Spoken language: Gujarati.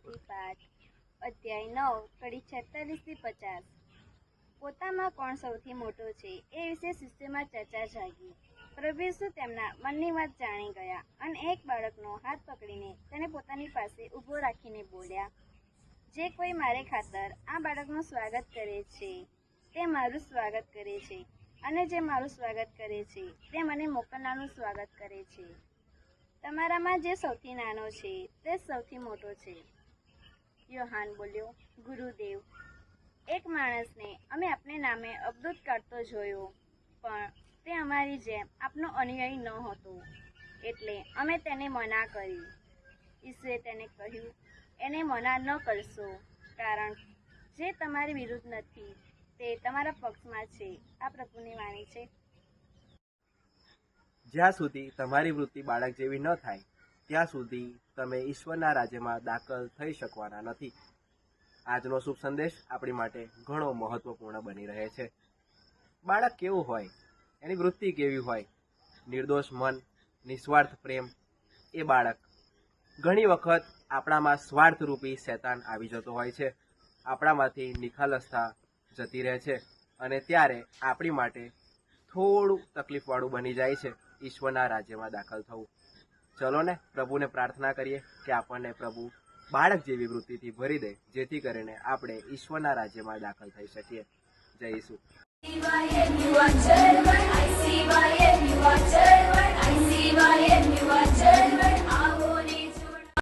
વાર્તામાંથી પાઠ અધ્યાય નવ, કડી છેતાલીસથી પચાસ. પોતામાં કોણ સૌથી મોટો છે એ વિશે શિષ્યમાં ચર્ચા જાગી. પ્રભુ તેમના મનની વાત જાણી ગયા અને એક બાળકનો હાથ પકડીને તેને પોતાની પાસે ઊભો રાખીને બોલ્યા, જે કોઈ મારે ખાતર આ બાળકનું સ્વાગત કરે છે, તે મારું સ્વાગત કરે છે અને જે મારું સ્વાગત કરે છે, તે મને મોકલનારનું સ્વાગત કરે છે. તમારામાં જે સૌથી નાનો છે, તે સૌથી મોટો છે. યોહાન બોલ્યો, ગુરુદેવ, એક માણસને અમે આપને નામે અબદૂત કાઢતો જોયો, પણ તે અમારી જેમ આપનો અનુયાયી નહોતો એટલે અમે તેને મના કરી. ઈસુએ તેને કહ્યું, એને મના ન કરશો, કારણ જે તમારી વિરુદ્ધ નથી, તે તમારા પક્ષમાં છે. આ પ્રભુની વાણી છે. જ્યાં સુધી તમારી વૃત્તિ બાળક જેવી ન થાય ત્યાં સુધી તમે ઈશ્વરના રાજ્યમાં દાખલ થઈ શકવાના નથી. આજનો શુભ સંદેશ આપણી માટે ઘણો મહત્વપૂર્ણ બની રહે છે. બાળક કેવું હોય, એની વૃત્તિ કેવી હોય, નિર્દોષ મન, નિસ્વાર્થ પ્રેમ, એ બાળક ઘણી વખત આપણામાં સ્વાર્થરૂપી શેતાન આવી જતો હોય છે. આપણામાંથી નિખાલસતા જતી રહે છે અને ત્યારે આપણી માટે થોડું તકલીફવાળું બની જાય છે ઈશ્વરના રાજ્યમાં દાખલ થવું. ચલો ને પ્રભુને પ્રાર્થના કરીએ કે આપણને પ્રભુ બાળક જેવી વૃત્તિથી ભરી દે, જેથી કરીને આપણે ઈશ્વરના રાજ્યમાં દાખલ થઈ શકીએ. જય ઈસુ.